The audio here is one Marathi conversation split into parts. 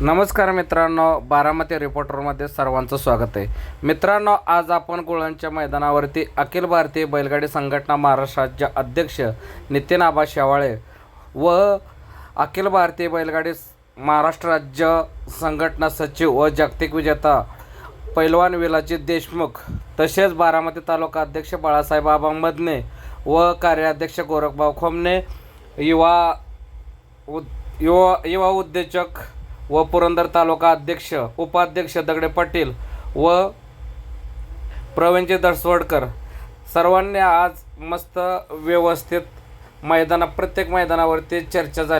नमस्कार मित्रांनो बारामती रिपोर्टरमध्ये सर्वांचं स्वागत आहे. मित्रांनो आज आपण गुळांच्या मैदानावरती अखिल भारतीय बैलगाडी संघटना महाराष्ट्राचे अध्यक्ष नितीन आबा शेवाळे व अखिल भारतीय बैलगाडी महाराष्ट्र राज्य संघटना सचिव व जागतिक विजेता पैलवान विलाजित देशमुख तसेच बारामती तालुका अध्यक्ष बाळासाहेब आबा मदने व कार्याध्यक्ष गोरखभाऊ खोमने युवा उद- युवा युवा उद्योजक व पुरंदर तालुका अध्यक्ष उपाध्यक्ष दगडे पाटील व प्रवीणजी दसवडकर. सर्वांनी आज मस्त व्यवस्थित मैदाना प्रत्येक मैदानावरती चर्चा झाली.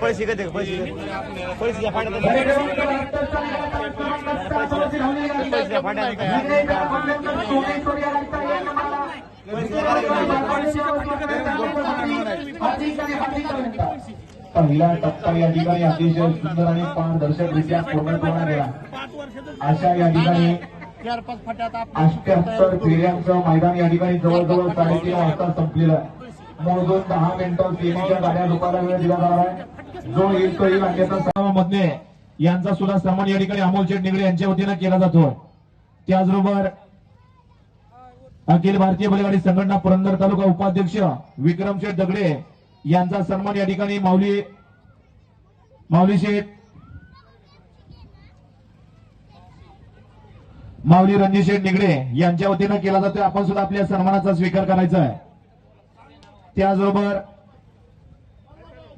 पैसे पैसे पहिला टप्पा या ठिकाणी अतिशय सुंदर आणि पारदर्शकरित्या पूर्ण करण्यात गेला अशा या ठिकाणी अष्ट्याहत्तर फेऱ्यांचं मैदान या ठिकाणी जवळजवळ साडेतीन वाजता संपलेलं. मोजून दहा मिनिटं सेमीच्या गाड्या दुपारा वेळ दिला जाणार आहे जो येईल तो येईल अन्यथा मधले यांचा सुद्धा सन्मान या ठिकाणी अमोल शेठ निगडे यांच्या वतीनं केला जातो. त्याचबरोबर अखिल भारतीय बैलगाडी संघटना पुरंदर तालुका उपाध्यक्ष विक्रम शेठ दगडे यांचा सन्मान या ठिकाणी माऊली माऊली शेठ माऊली रणजित शेठ निगडे यांच्या वतीनं केला जातोय. आपण सुद्धा आपल्या सन्मानाचा स्वीकार करायचा आहे. त्याचबरोबर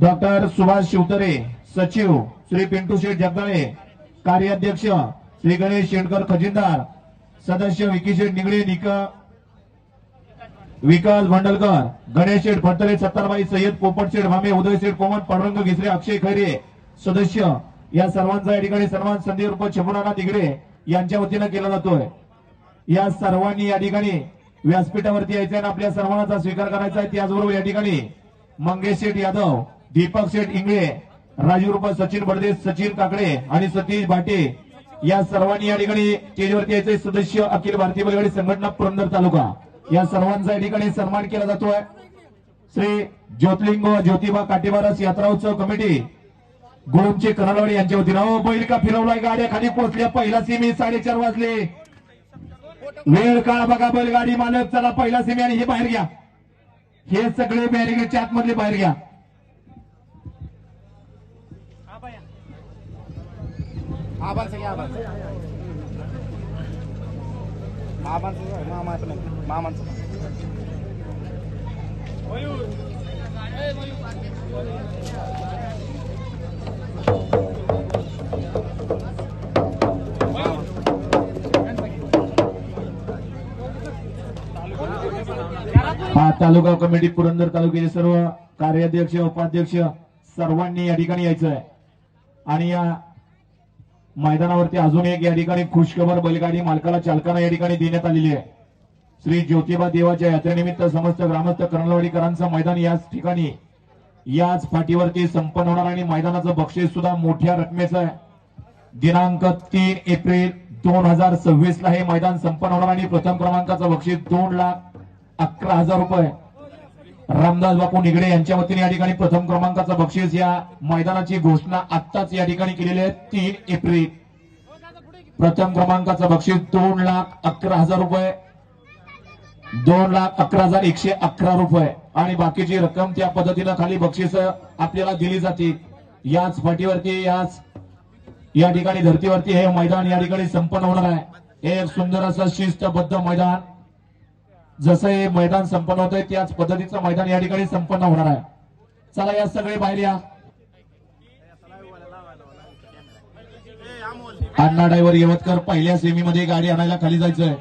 डॉक्टर सुभाष शिवतरे सचिव श्री पिंटू शेठ जगदाळे कार्याध्यक्ष श्री गणेश शेणकर खजिनदार सदस्य विकी शेठ निगळे निका विकास भांडलकर गणेश शेठ फडतरे सत्तारबाई सय्यद पोपट शेठ भामे उदय शेठ कोमन पांडुरंग घिसरे अक्षय खैरे सदस्य या सर्वांचा या ठिकाणी सर्वां संधी रूप छपराना निगडे यांच्या वतीनं केला जातोय. या सर्वांनी या ठिकाणी व्यासपीठावरती यायचं आणि आपल्या सर्वांचा स्वीकार करायचा आहे. त्याचबरोबर या ठिकाणी मंगेश शेठ यादव दीपक शेठ इंगळे राजीव रूप सचिन बडदे सचिन काकडे आणि सतीश भाटे या सर्वांनी या ठिकाणी स्टेजवरती यायचे सदस्य अखिल भारतीय बैलगाडी संघटना पुरंदर तालुका. या सर्वांचा या ठिकाणी सन्मान केला जातोय. श्री ज्योतिलिंग ज्योतिबा काटेबारस यात्रा उत्सव कमिटी गुळूमचे कनालवाडी यांच्या वतीनं. हो बैल का फिरवलाय? गाड्या खाली पोहोचल्या. पहिला सिमी साडेचार वाजले. वेळ काळ बघा बैलगाडी मालक. चला पहिला सिमी आणि हे बाहेर घ्या. हे सगळे बॅरिगेडच्या आतमधले बाहेर घ्या. आबांचं घ्या आबांचं. मामांचं मामाचं नाही मामांचं. हा तालुका कमिटी पुरंदर तालुक्याचे सर्व कार्याध्यक्ष उपाध्यक्ष सर्वांनी या ठिकाणी यायचं आहे आणि या मैदानावरती अजून एक या ठिकाणी खुशखबर बैलगाडी मालकाला चालकांना या ठिकाणी देण्यात आलेली आहे. श्री ज्योतिबा देवाच्या यात्रेनिमित्त समस्त ग्रामस्थ करणलवाडीकरांचं मैदान याच ठिकाणी याच फाटीवरती संपन्न होणार आणि मैदानाचं बक्षीस सुद्धा मोठ्या रकमेचं आहे. दिनांक तीन एप्रिल दोन हजार सव्वीस ला हे मैदान संपन्न होणार आणि प्रथम क्रमांकाचं बक्षीस दोन लाख अकरा हजार रुपये रामदास बापू निगडे यांच्या वतीने या ठिकाणी प्रथम क्रमांकाचं बक्षीस या मैदानाची घोषणा आत्ताच या ठिकाणी केलेली आहे. तीन एप्रिल. प्रथम क्रमांकाचं बक्षीस दोन लाख अकरा हजार रुपये दोन लाख अकरा हजार एकशे अकरा रुपये. आणि बाकीची रक्कम त्या पद्धतीनं खाली बक्षीस आपल्याला दिली जाते. याच फाटीवरती याच या ठिकाणी धर्तीवरती हे मैदान या ठिकाणी संपन्न होणार आहे. एक सुंदर असं शिस्तबद्ध मैदान. जसं हे मैदान संपन्न होत आहे त्याच पद्धतीचं मैदान या ठिकाणी संपन्न होणार आहे. चला या सगळे बाहेर या. अण्णा ड्रायव्हर यवतकर पहिल्या सेमीमध्ये गाडी आणायला खाली जायचंय.